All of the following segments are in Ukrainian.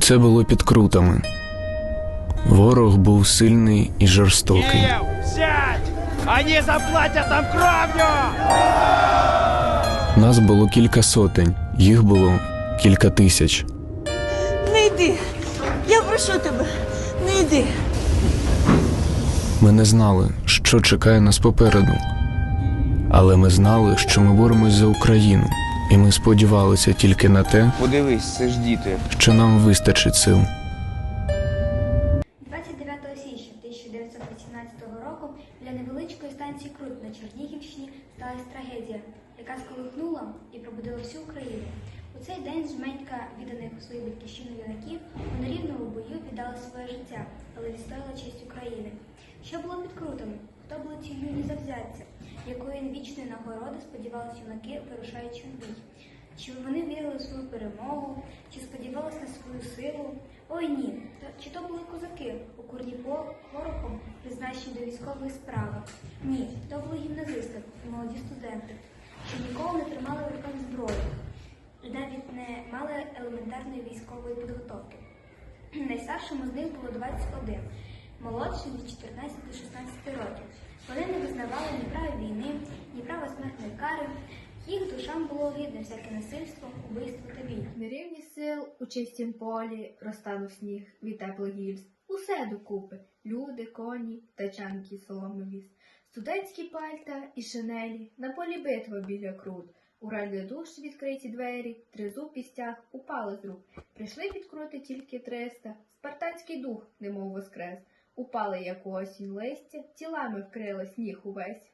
Це було під крутами. Ворог був сильний і жорстокий. Сядь! Они заплатят нам кровью! Нас було кілька сотень, їх було кілька тисяч. Не йди. Я прошу тебе, не йди. Ми не знали, що чекає нас попереду. Але ми знали, що ми боремось за Україну, і ми сподівалися тільки на те, Подивись, це ж діти. що нам вистачить сил. 29 січня 1918 року біля невеличкої станції Крут на Чернігівщині сталася трагедія, яка сколихнула і пробудила всю Україну. У цей день жменька відданих у свою батьківщину юнаків у нерівному бою віддали своє життя, але відстояла честь України. Що було під крутами? Хто були ці юні завзятця? Якої вічної нагороди сподівалися юнаки, вирушаючи в бій? Чи вони вірили в свою перемогу, чи сподівалися на свою силу? Ой ні, чи то були козаки, укурні по- порохом, призначені до військової справи? Ні, то були гімназисти і молоді студенти, що ніколи не тримали в руках зброю навіть не мали елементарної військової підготовки. Найстаршому з них було 21, молодшим від 14 до 16 років. Вони не визнавали ні права війни, ні права смертної кари. Їх душам було гідне всяке насильство, убивство та бій. Нерівні сил у чистім полі розтанув сніг від теплих гільз. Усе докупи люди, коні, тачанки, соломи віз. Студентські пальта і шинелі, на полі битва біля крут. У душ відкриті двері, тризуб і стяг упали з рук. Прийшли підкрути тільки триста. Спартанський дух, немов воскрес. Упали, як у листя, тілами вкрили сніг увесь.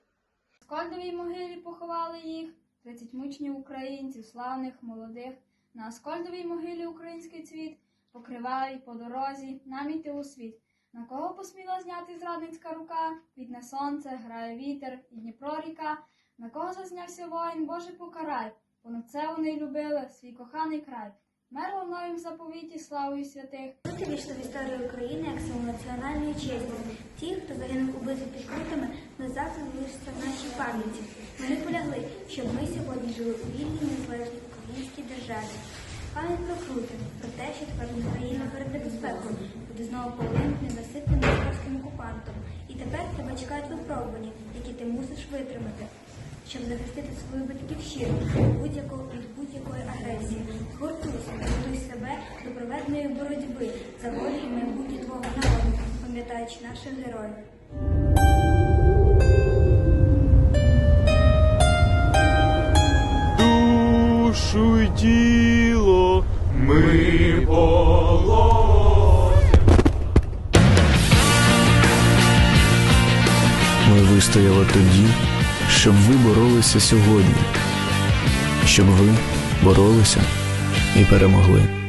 В Скольдовій могилі поховали їх, 30 мучнів українців, славних, молодих. На Аскольдовій могилі український цвіт покривай по дорозі, наміти у світ. На кого посміла зняти зрадницька рука? Квітне сонце, грає вітер і Дніпро ріка. На кого зазнявся воїн, Боже покарай. Понад це вони любили свій коханий край. Мерло в новім заповіті славою святих. Крути війшли в історію України як символ національної честі. Ті, хто загинув у битві під крутами, назавжди залишаться в нашій пам'яті. Вони полягли, щоб ми сьогодні жили у вільній незалежній українській державі. Пам'ять про крути, про те, що тепер Україна перед небезпекою буде знову полинути ненаситним московським окупантом. І тепер тебе чекають випробування, які ти мусиш витримати, щоб захистити свою батьківщину від будь-якої агресії. Проведеної боротьби за волю і майбутнє твого народу, пам'ятаючи наших героїв. Душу й тіло ми Ми вистояли тоді, щоб ви боролися сьогодні, щоб ви боролися і перемогли.